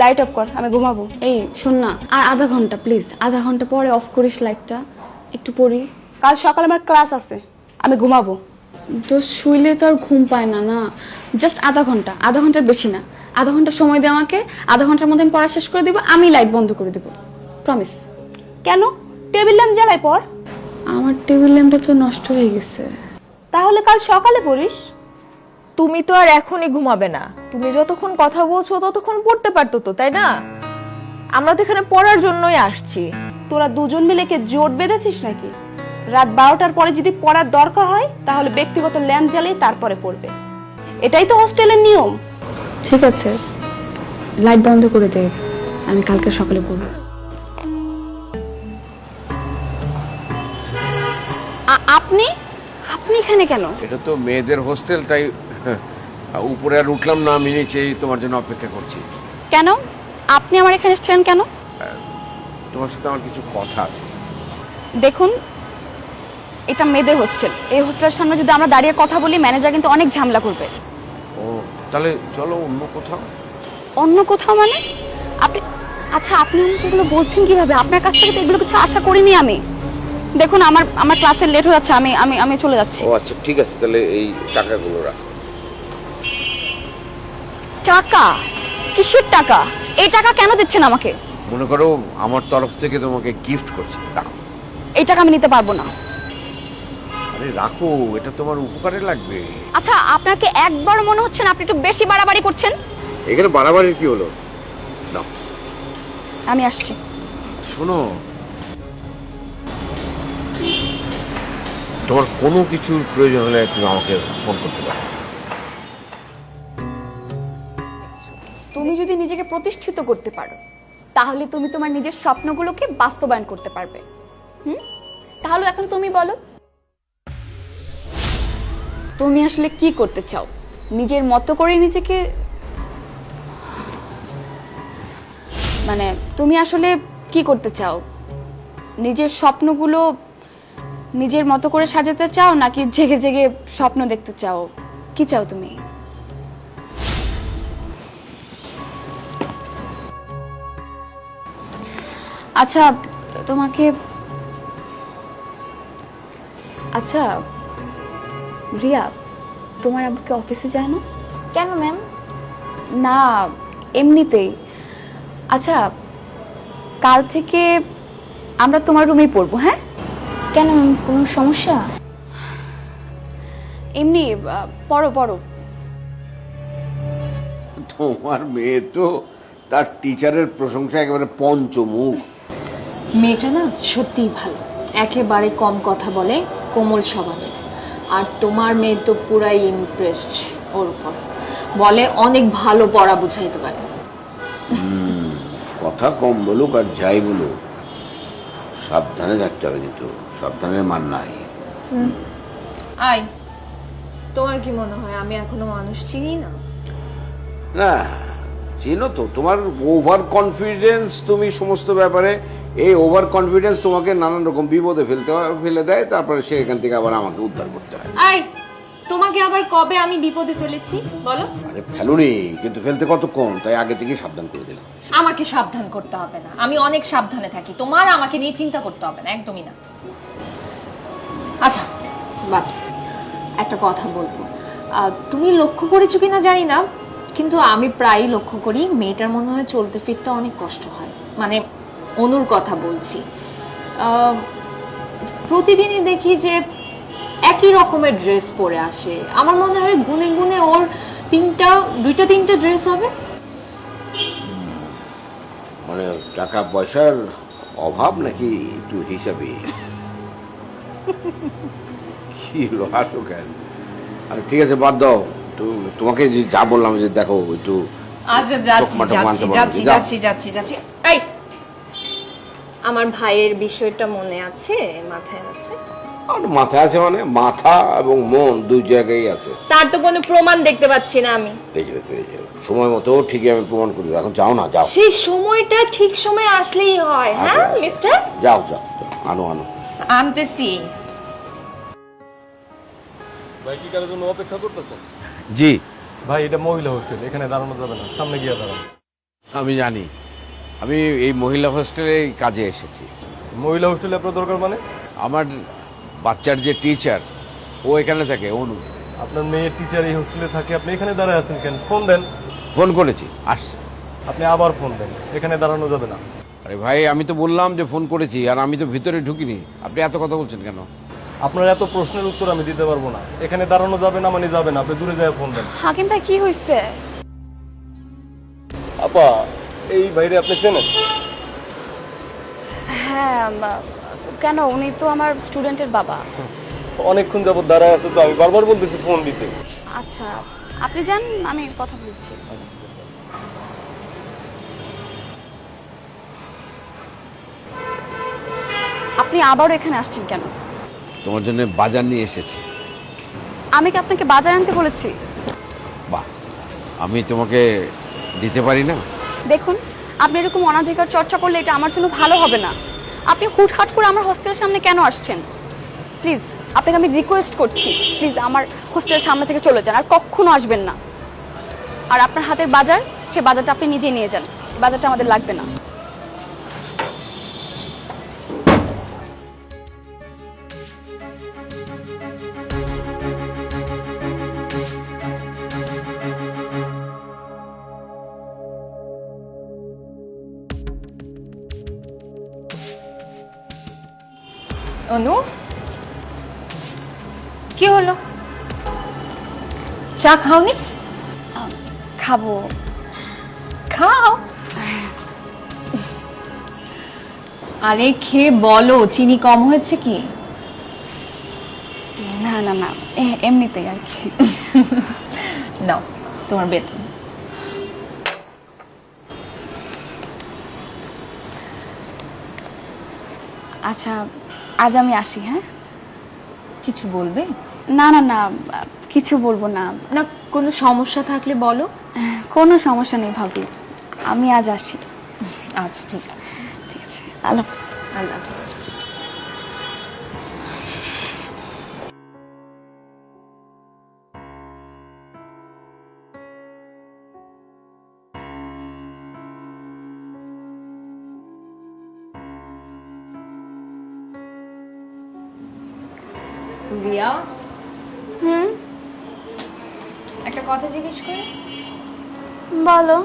Light off কর আমি ঘুমাবো। এই শোন না আর আধা ঘণ্টা প্লিজ আধা ঘণ্টা পরে অফ করিস লাইটটা একটু পড়ি। কাল সকালে আমার ক্লাস আছে আমি ঘুমাবো। তো শুইলে তো আর ঘুম পায় না না। জাস্ট আধা ঘণ্টা আধা ঘণ্টার বেশি না। আধা ঘণ্টা সময় দে আমাকে আধা ঘণ্টার মধ্যে আমি পড়া শেষ করে দিব আমি লাইট বন্ধ করে দিব প্রমিস কেন? টেবিল ল্যাম্প জ্বালাই পর। আমার টেবিল ল্যাম্পটা তো নষ্ট হয়ে গেছে। তাহলে কাল সকালে পড়িস? তুমি তো আর এখনই ঘুমাবে না। তুমি যতক্ষণ কথা বলছো ততক্ষণ পড়তে পারতো তো তাই না? আমরা তো এখানে পড়ার জন্যই আসছি। তোরা দুজন মিলে কে জোট বেঁধেছিস নাকি? রাত বারোটার পরে যদি পড়ার দরকার হয় তাহলে ব্যক্তিগত ল্যাম্প জ্বালিয়ে তারপরে পড়বে। এটাই তো হোস্টেলের নিয়ম। ঠিক আছে। লাইট বন্ধ করে দে। আমি কালকে সকালে পড়ব। আপনি? আপনি এখানে কেন? এটা তো মেয়েদের হোস্টেল তাই উপরে আর উঠলাম না আমি নিচেই তোমার জন্য অপেক্ষা করছি। কেন? আপনি আমার এখানে এসেছিলেন কেন? তোমার সাথে আমার কিছু কথা আছে। দেখুন এটা মেয়েদের হোস্টেল। এই হোস্টেলের সামনে যদি আমরা দাঁড়িয়ে কথা বলি ম্যানেজার কিন্তু অনেক ঝামেলা করবে। ও তাহলে চলো অন্য কোথাও। অন্য কোথাও মানে? আপনি আচ্ছা আপনি আমাকে এগুলো বলছেন কীভাবে? আপনার কাছ থেকে তো এগুলো কিছু আশা করিনি আমি। দেখুন আমার আমার ক্লাসে লেট হয়ে যাচ্ছে আমি আমি আমি চলে যাচ্ছি। ও আচ্ছা ঠিক আছে তাহলে এই টাকাগুলো রাখ। টাকা? কিসের টাকা? এই টাকা কেন দিচ্ছেন আমাকে? মনে করো আমার তরফ থেকে তোমাকে গিফট করছি। রাখো। এই টাকা আমি নিতে পারব না। আরে রাখো এটা তোমার উপকারে লাগবে। আচ্ছা আপনাকে একবার মনে হচ্ছে না আপনি একটু বেশি বাড়াবাড়ি করছেন? এখানে বাড়াবাড়ির কি হলো? নাও আমি আসছি। শোনো। তোমার কোনো কিছুর প্রয়োজন হলে তুমি আমাকে ফোন করতে পারো। যদি নিজেকে প্রতিষ্ঠিত করতে পারো, তাহলে তুমি তোমার নিজের স্বপ্নগুলোকে বাস্তবায়ন করতে পারবে। হুম? তাহলে এখন তুমি বলো, তুমি আসলে কি করতে চাও? নিজের মতো করে নিজেকে মানে তুমি আসলে কি করতে চাও? নিজের স্বপ্নগুলো নিজের মতো করে সাজাতে চাও নাকি জেগে জেগে স্বপ্ন দেখতে চাও? কি চাও তুমি? আচ্ছা তোমাকে আচ্ছা রিয়া তোমার আব্বুকে অফিসে যায় না? কেন ম্যাম? না এমনিতেই। আচ্ছা কাল থেকে আমরা তোমার রুমেই পড়ব হ্যাঁ? কেন কোনো সমস্যা? এমনি পড়ো পড়ো। তোমার মেয়ে তো তার টিচারের প্রশংসা একেবারে পঞ্চমুখ। মেয়েটা না সত্যিই ভালো। একেবারে কম কথা বলে কোমল স্বভাবের। আর তোমার মেয়ে তো পুরাই ইমপ্রেসড ওর উপর। বলে অনেক ভালো পড়া বুঝাইতে পারে। কথা কম বলুক আর যাই বলুক সাবধানে থাকতে হবে কিন্তু সাবধানের মান নাই। আই তোমার কি মনে হয় আমি এখনও মানুষ চিনি না? না চিনো তো তোমার ওভার কনফিডেন্স তুমি সমস্ত ব্যাপারে এই ওভার কনফিডেন্স তোমাকে নানান রকম বিপদে ফেলতে হয় ফেলে দেয় তারপরে সে এখান থেকে আবার আমাকে উদ্ধার করতে হয়। আই তোমাকে আবার কবে আমি বিপদে ফেলেছি বলো? আরে ফেলুনি কিন্তু ফেলতে কতক্ষণ? তাই আগে থেকেই সাবধান করে দিলাম। আমাকে সাবধান করতে হবে না আমি অনেক সাবধানে থাকি তোমার আমাকে নিয়ে চিন্তা করতে হবে না একদমই না। আচ্ছা বাদ একটা কথা বলব। তুমি লক্ষ্য করেছ কিনা জানি না কিন্তু আমি প্রায়ই লক্ষ্য করি, মেয়েটার মনে হয় চলতে ফিরতে অনেক কষ্ট হয়। মানে অনুর কথা বলছি। প্রতিদিনই দেখি যে একই রকমের ড্রেস পরে আসে। আমার মনে হয় গুনে গুনে ওর তিনটা, দুইটা তিনটা ড্রেস হবে। মানে টাকা পয়সার অভাব নাকি একটু হিসাবে? কি হাসো কেন? ঠিক আছে, বাদ দাও। তো তোমাকে যে যা বললাম যে দেখো একটু আচ্ছা যাচ্ছি চোখ মাটক মানতে যাচ্ছি যাচ্ছি যাচ্ছি যাচ্ছি যাচ্ছি। এই! আমার ভাইয়ের বিষয়টা মনে আছে মাথায় আছে? আর মাথায় আছে মানে মাথা এবং মন দুই জায়গায় আছে। তার তো কোনো প্রমাণ দেখতে পাচ্ছি না আমি। সময় মতো ঠিকই আমি প্রমাণ করে এখন যাও না যাও। সেই সময়টা ঠিক সময় আসলেই হয় হ্যাঁ আচ্ছা। মিস্টার? যাও যাও। আনো আনো। আনতেছি। ভাই কি কারোর জন্য অপেক্ষা করতেছেন? জি। ভাই এটা মহিলা হোস্টেল এখানে দাঁড়ানো যাবে না সামনে গিয়ে দাঁড়ান। আমি জানি। আমি এই মহিলা হোস্টেলে কাজে এসেছি। মহিলা হোস্টেলে আপনার দরকার মানে? আমার বাচ্চার যে টিচার ও এখানে থাকে অনু। আপনার মেয়ের টিচার এই হোস্টেলে থাকে আপনি এখানে দাঁড়ায় আছেন কেন? ফোন দেন। ফোন করেছি আস আপনি আবার ফোন দেন এখানে দাঁড়ানো যাবে না। আরে ভাই আমি তো বললাম যে ফোন করেছি আর আমি তো ভিতরে ঢুকিনি। আপনি এত কথা বলছেন কেন? আপনার এত প্রশ্নের উত্তর আমি দিতে পারব না। এখানে দাঁড়ানো যাবে না মানে যাবে না। আপনি দূরে যায় ফোন দেন। হাকিম ভাই কি হয়েছে আপা এই বাইরে আপনি চেনেন? হ্যাঁ বা- কেন? উনি তো আমার স্টুডেন্টের বাবা। অনেকক্ষণ যাবত দাঁড়ায় আছে তো আমি বারবার বলতেছি ফোন দিতে। আচ্ছা আপনি যান আমি কথা বলছি। আপনি আবার এখানে আসছেন কেন? তোমার জন্য বাজার নিয়ে এসেছি। আমি কি আপনাকে বাজার আনতে বলেছি? বাহ আমি তোমাকে দিতে পারি না? দেখুন আপনি এরকম অনাধিকার চর্চা করলে এটা আমার জন্য ভালো হবে না। আপনি হুটহাট করে আমার হোস্টেলের সামনে কেন আসছেন? প্লিজ আপনাকে আমি রিকোয়েস্ট করছি। প্লিজ আমার হোস্টেলের সামনে থেকে চলে যান আর কখনো আসবেন না। আর আপনার হাতের বাজার সে বাজারটা আপনি নিজেই নিয়ে যান। বাজারটা আমাদের লাগবে না। চা খাওনি? খাব। খাও। আরে খেয়ে বলো চিনি কম হয়েছে কি? না না না এমনিতেই আর কি। নাও তোমার বেতন আচ্ছা আজ আমি আসি হ্যাঁ? কিছু বলবে? না না না কিছু বলব না। না কোনো সমস্যা থাকলে বলো। কোনো সমস্যা নেই ভাবি। আমি আজ আসি। আচ্ছা ঠিক আছে। ঠিক আছে। আল্লাহ হাফিজ। আল্লাহ হাফেজ। জিজ্ঞেস করি? বলো।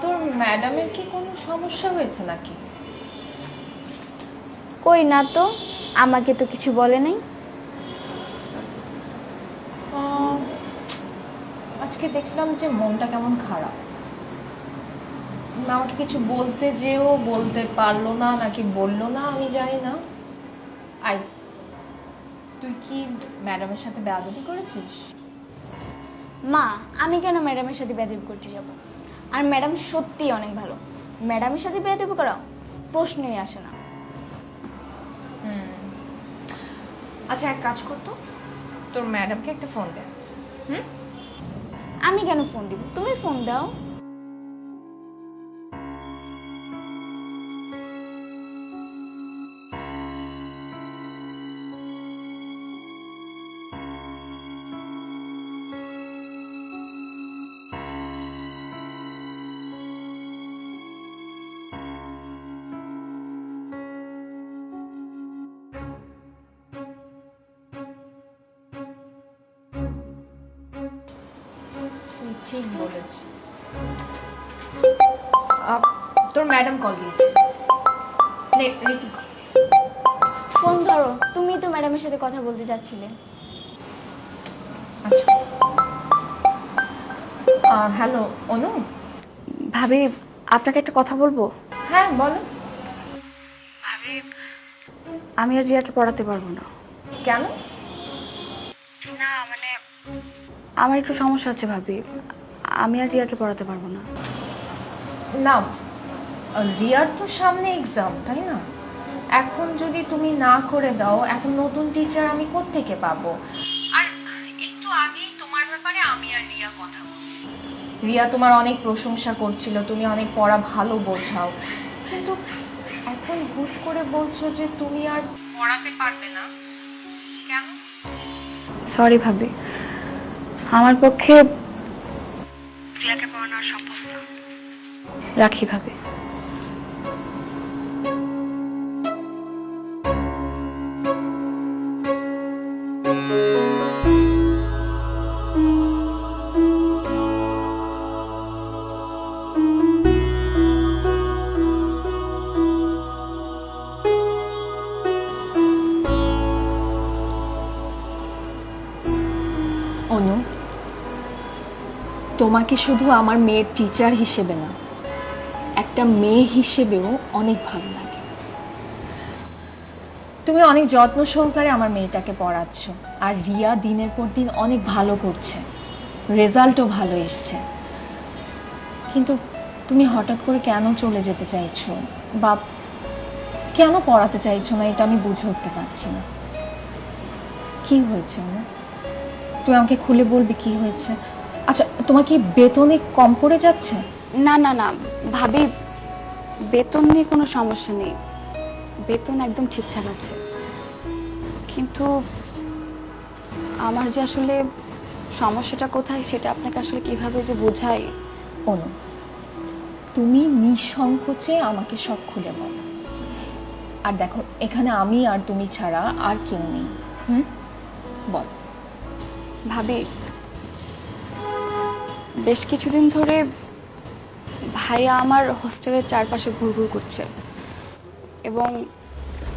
তোর ম্যাডামের কি কোনো সমস্যা হয়েছে নাকি? কই না তো আমাকে তো কিছু বলে নাই। আজকে দেখলাম যে মনটা কেমন খারাপ। আমাকে কিছু বলতে যেও বলতে পারল না নাকি বলল না আমি জানি না। আই তুই কি ম্যাডামের সাথে বেয়াদবি করেছিস? মা আমি কেন ম্যাডামের সাথে বেয়াদবি করতে যাব? আর ম্যাডাম সত্যিই অনেক ভালো। ম্যাডামের সাথে বেয়াদবি করা প্রশ্নই আসে না। আচ্ছা এক কাজ করতো তোর ম্যাডামকে একটা ফোন দে। হুম? আমি কেন ফোন দিব? তুমি ফোন দাও। ঠিক বলেছিস আহ, তোর ম্যাডাম কল দিয়েছে। নে রিসিভ কর। ফোন ধরো তুমি তো ম্যাডামের সাথে কথা বলতে যাচ্ছিলে। আচ্ছা। হ্যালো অনু? ভাবি আপনাকে একটা কথা বলব? হ্যাঁ বলো। আমি আর রিয়াকে পড়াতে পারব না। কেন? না মানে আমার একটু সমস্যা আছে ভাবি। আমি আর রিয়াকে পড়াতে পারব না। না রিয়ার তো সামনে এক্সাম তাই না? এখন যদি তুমি না করে দাও এখন নতুন টিচার আমি কোত্থেকে পাবো? আর একটু আগেই তোমার ব্যাপারে আমি আর রিয়া কথা বলছি। রিয়া তোমার অনেক প্রশংসা করছিল তুমি অনেক পড়া ভালো বোঝাও। কিন্তু এখন হুট করে বলছো যে তুমি আর পড়াতে পারবে না কেন? সরি ভাবি আমার পক্ষে রিয়াকে পড়ানো আর সম্ভব না। রাখি ভাবে। তোমাকে শুধু আমার মেয়ের টিচার হিসেবে না, একটা মেয়ে হিসেবেও অনেক ভালো লাগে। তুমি অনেক যত্ন সহকারে আমার মেয়েটাকে পড়াচ্ছ, আর রিয়া দিনের পর দিন অনেক ভালো করছে। রেজাল্টও ভালো এসছে। কিন্তু তুমি হঠাৎ করে কেন চলে যেতে চাইছো? বা কেন পড়াতে চাইছো না? এটা আমি বুঝে উঠতে পারছি না। কি হয়েছে তুমি আমাকে খুলে বলবে কি হয়েছে? আচ্ছা তোমার কি বেতনে কম পড়ে যাচ্ছে? না না না ভাবি বেতন নিয়ে কোনো সমস্যা নেই। বেতন একদম ঠিকঠাক আছে। কিন্তু আমার যে আসলে সমস্যাটা কোথায় সেটা আপনাকে আসলে কীভাবে যে বোঝাই? অনু তুমি নিঃসংকোচে আমাকে সব খুলে বলো। আর দেখো এখানে আমি আর তুমি ছাড়া আর কেউ নেই। হুম? বল। ভাবি বেশ কিছুদিন ধরে ভাইয়া আমার হোস্টেলের চারপাশে ঘুরঘুর করছে। এবং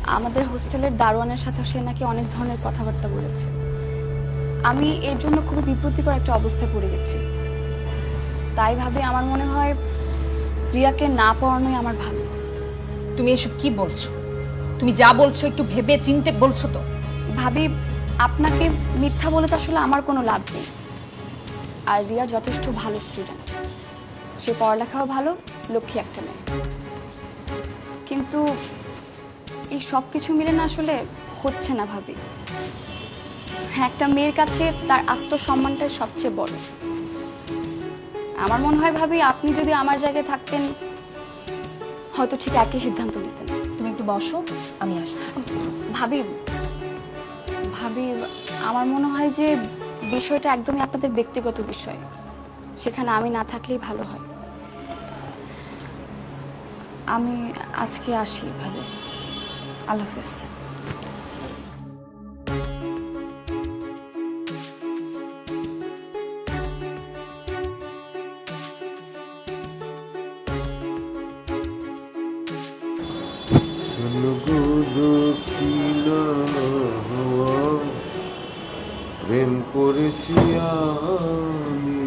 আমাদের হোস্টেলের দারোয়ানের সাথে সে নাকি অনেক ধরনের কথাবার্তা বলেছে। আমি এর জন্য খুবই বিব্রতিকর একটা অবস্থায় পড়ে গেছি। তাই ভাবে আমার মনে হয় রিয়াকে না পড়ানোই আমার ভালো। তুমি এসব কি বলছো? তুমি যা বলছো একটু ভেবে চিনতে বলছো তো। ভাবি আপনাকে মিথ্যা বলে তো আসলে আমার কোনো লাভ নেই। আর রিয়া যথেষ্ট ভালো স্টুডেন্ট সে পড়ালেখাও ভালো লক্ষ্মী একটা মেয়ে। কিন্তু এই সব কিছু মিলে না আসলে হচ্ছে না ভাবি। হ্যাঁ একটা মেয়ের কাছে তার আত্মসম্মানটাই সবচেয়ে বড়। আমার মনে হয় ভাবি আপনি যদি আমার জায়গায় থাকতেন হয়তো ঠিক একই সিদ্ধান্ত নিতেন। তুমি একটু বসো আমি আসছি। ভাবি ভাবি আমার মনে হয় যে বিষয়টা একদমই আপনাদের ব্যক্তিগত বিষয়। সেখানে আমি না থাকলেই ভালো হয়। আমি আজকে আসি ভালো আল্লাহ হাফেজ। প্রেম করেছি আমি।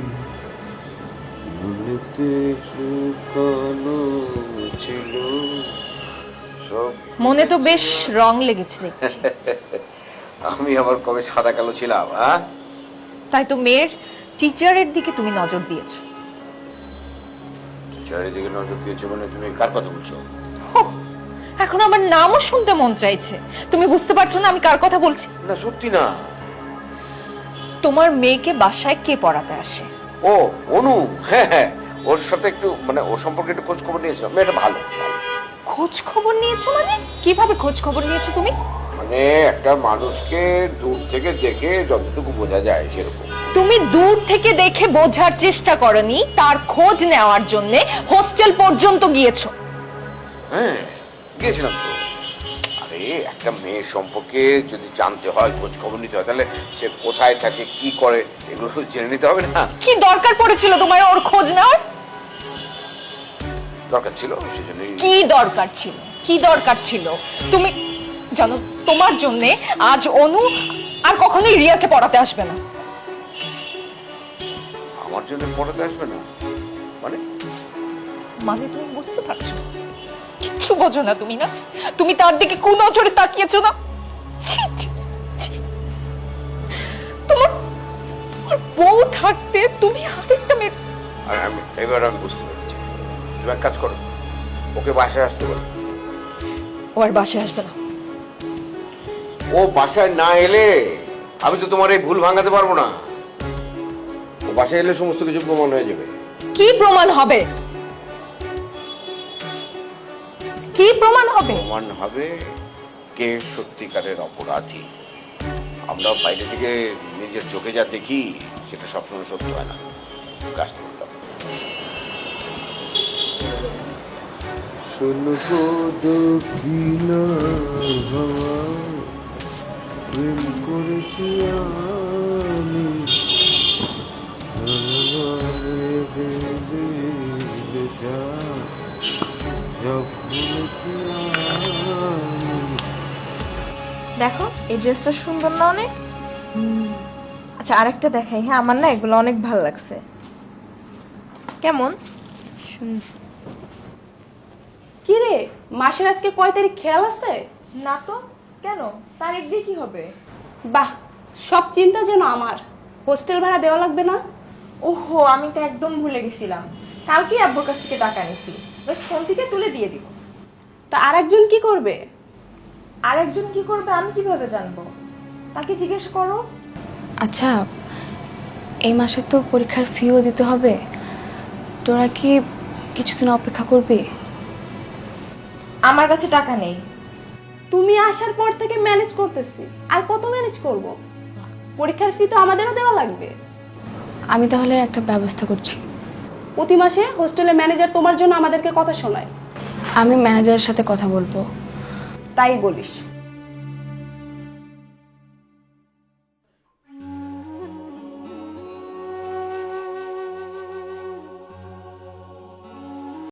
ভুলেতে শুকানো ছিল। সব মনে তো বেশ রং লেগেছে দেখছি। আমি আবার কবে সাদা কালো ছিলাম হ্যাঁ? তাই তো মেয়ের টিচারের দিকে তুমি নজর দিয়েছ। টিচারের দিকে নজর দিয়েছ মানে তুমি কার কথা বলছো? এখন আমার নামও শুনতে মন চাইছে। তুমি বুঝতে পারছ না আমি কার কথা বলছি। না সত্যি না। তোমার মেয়েকে বাসায় কে পড়াতে আসে? ও অনু হ্যাঁ হ্যাঁ ওর সাথে একটু মানে ওর সম্পর্কে একটু খোঁজ খবর নিয়েছিলাম মেয়েটা ভালো। খোঁজ খবর নিয়েছো মানে? কীভাবে খোঁজ খবর নিয়েছো তুমি? মানে একটা মানুষকে দূর থেকে দেখে যতটুকু বোঝা যায় সেরকম। তুমি দূর থেকে দেখে বোঝার চেষ্টা করনি তার খোঁজ নেওয়ার জন্য হোস্টেল পর্যন্ত গিয়েছো। হ্যাঁ গিয়েছিলাম তো। একটা মেয়ের সম্পর্কে যদি জানতে হয় খোঁজ খবর নিতে হয় তাহলে সে কোথায় থাকে কি করে এগুলো জেনে নিতে হবে না? কি দরকার পড়েছিল তোমার ওর খোঁজ নেওয়ার? দরকার ছিল সেজন্যই কি দরকার ছিল? কি দরকার ছিল? তুমি জানো তোমার জন্য আজ অনু আর কখনোই রিয়াকে পড়াতে আসবে না। আমার জন্য পড়াতে আসবে না? মানে? মানে তুমি বুঝতে পারছ? না? কিচ্ছু বোঝো না তুমি না? তুমি তার দিকে কোন নজরে তাকিয়েছো না। তোমার তোমার বউ থাকতে তুমি আরেকটা মেয়ে আমি এবার আমি বুঝতে পেরেছি। তুমি এক কাজ করো ওকে বাসায় আসতে বলো। ও আর বাসায় আসবে না। ও বাসায় না এলে আমি তো তোমার এই ভুল ভাঙাতে পারব না। ও বাসায় এলে সমস্ত কিছু প্রমাণ হয়ে যাবে। কি প্রমাণ হবে? কি প্রমাণ হবে? প্রমাণ হবে কে সত্যিকারের অপরাধী। আমরা বাইরে থেকে নিজের চোখে যা দেখি সেটা সবসময় সত্য হয় না। কাজটা প্রেম করেছি আমি। দেখো এই ড্রেসটা সুন্দর না অনেক? আচ্ছা আরেকটা দেখাই হ্যাঁ আমার না এগুলো অনেক ভালো লাগছে। কেমন? কি রে মাসের আজকে কয় তারিখ খেয়াল আছে? না তো কেন? তারিখ দিয়ে কি হবে? বাহ সব চিন্তা যেন আমার। হোস্টেল ভাড়া দেওয়া লাগবে না? ওহো আমি তো একদম ভুলে গেছিলাম। কালকে আব্বুর কাছ থেকে টাকা নিছি বেশ ফোন থেকে তুলে দিয়ে দিব। তা আরেকজন কি করবে? আরেকজন কি করবে আমি কীভাবে জানব? তাকে জিজ্ঞেস করো। আচ্ছা এই মাসে তো পরীক্ষার ফিও দিতে হবে। তোরা কি কিছুদিন অপেক্ষা করবি? আমার কাছে টাকা নেই। তুমি আসার পর থেকে ম্যানেজ করতেছি। আর কত ম্যানেজ করব? পরীক্ষার ফি তো আমাদেরও দেওয়া লাগবে। আমি তাহলে একটা ব্যবস্থা করছি। প্রতি মাসে হোস্টেলের ম্যানেজার তোমার জন্য আমাদেরকে কথা শোনায়। আমি ম্যানেজারের সাথে কথা বলব। তাই বলিস।